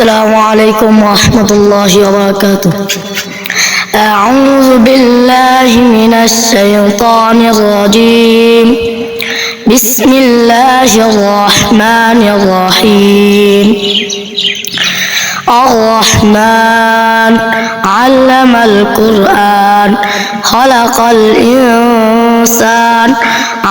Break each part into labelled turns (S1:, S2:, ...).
S1: السلام عليكم ورحمة الله وبركاته. أعوذ بالله من الشيطان الرجيم. بسم الله الرحمن الرحيم. الرحمن علم القرآن خلق الإنسان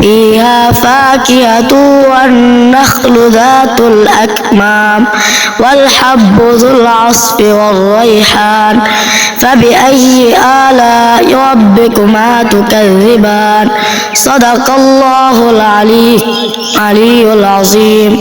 S1: فيها فاكهة والنخل ذات الأكمام والحب ذو العصف والريحان فبأي آلاء ربكما تكذبان؟ صدق الله العلي علي العظيم.